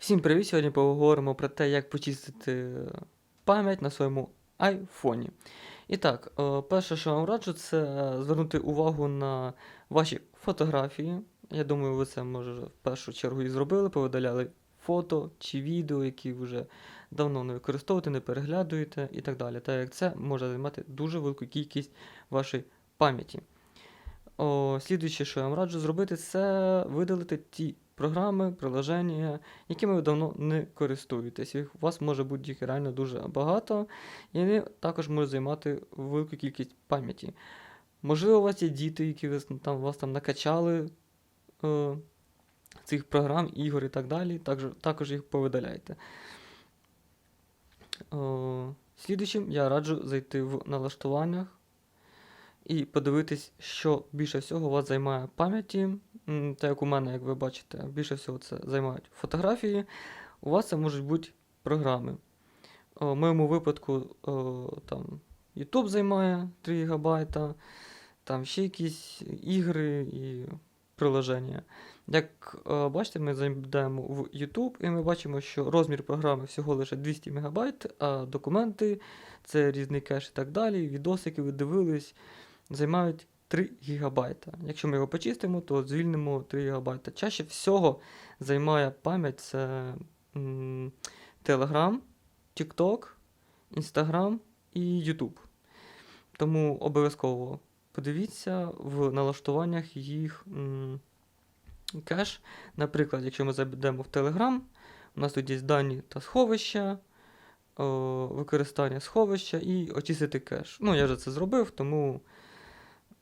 Всім привіт! Сьогодні поговоримо про те, як почистити пам'ять на своєму айфоні. І так, е, перше, що вам раджу, це звернути увагу на ваші фотографії. Я думаю, ви це може в першу чергу і зробили, повидаляли фото чи відео, які вже давно не використовуєте, не переглядуєте і так далі. Так як це може займати дуже велику кількість вашої пам'яті. Слідуюче, що я вам раджу зробити, це видалити ті програми, приложення, якими ви давно не користуєтесь. Їх- У вас може бути їх реально дуже багато, і вони також можуть займати велику кількість пам'яті. Можливо, у вас є діти, які ви, там, вас там накачали е, цих програм, ігор і так далі. Також, також їх повидаляйте. О, слідуючим я раджу зайти в налаштуваннях і подивитись, що більше всього у вас займає пам'яті. Так як у мене, як ви бачите, більше всього це займають фотографії. У вас це можуть бути програми. В моєму випадку там, YouTube займає 3 ГБ, там ще якісь ігри і приложення. Як бачите, ми зайдемо в YouTube і ми бачимо, що розмір програми всього лише 200 МБ, а документи, це різний кеш і так далі, відоси, які ви дивились, займають 3 ГБ. Якщо ми його почистимо, то звільнимо 3 ГБ. Чаще всього займає пам'ять це м, Telegram, TikTok, Instagram і YouTube. Тому обов'язково подивіться в налаштуваннях їх м, кеш. Наприклад, якщо ми зайдемо в Telegram, у нас тут є дані та сховища, використання сховища і очистити кеш. Ну, я вже це зробив, тому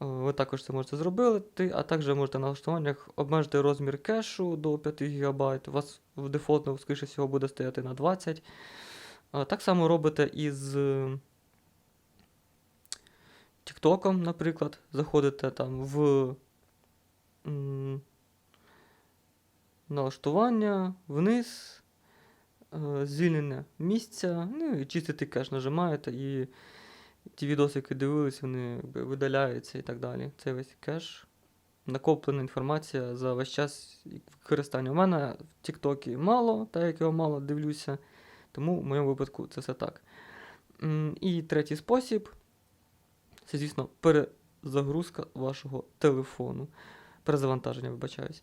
ви також це можете зробити, а також можете в налаштуваннях обмежити розмір кешу до 5 ГБ. У вас в дефолтно, скоріше всього, буде стояти на 20. Так само робите із TikTok, наприклад. Заходите там в налаштування, вниз, е, звільнення місця, ну і чистити кеш нажимаєте, і ті відоси, які дивились, вони видаляються і так далі. Це весь кеш. Накоплена інформація за весь час використання. У мене в Тіктокі мало, так як його мало дивлюся, тому в моєму випадку це все так. І третій спосіб це, звісно, перезагрузка вашого телефону. Перезавантаження, вибачаюсь.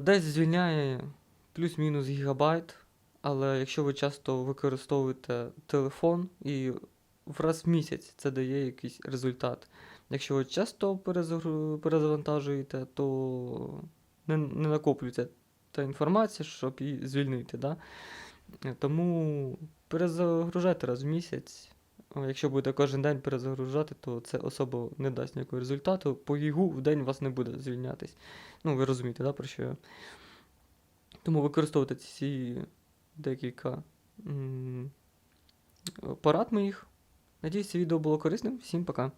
Десь звільняє плюс-мінус гігабайт, але якщо ви часто використовуєте телефон і раз в місяць це дає якийсь результат. Якщо ви часто перезавантажуєте, то не, не накоплюється та інформація, щоб її звільнити. Да? Тому перезагружайте раз в місяць. Якщо будете кожен день перезагружати, то це особо не дасть ніякого результату. По гігу в день вас не буде звільнятись. Ну, ви розумієте, да, про що я. Тому використовуйте ці декілька м, порад моїх. Надіюсь, це відео було корисним. Всім пока.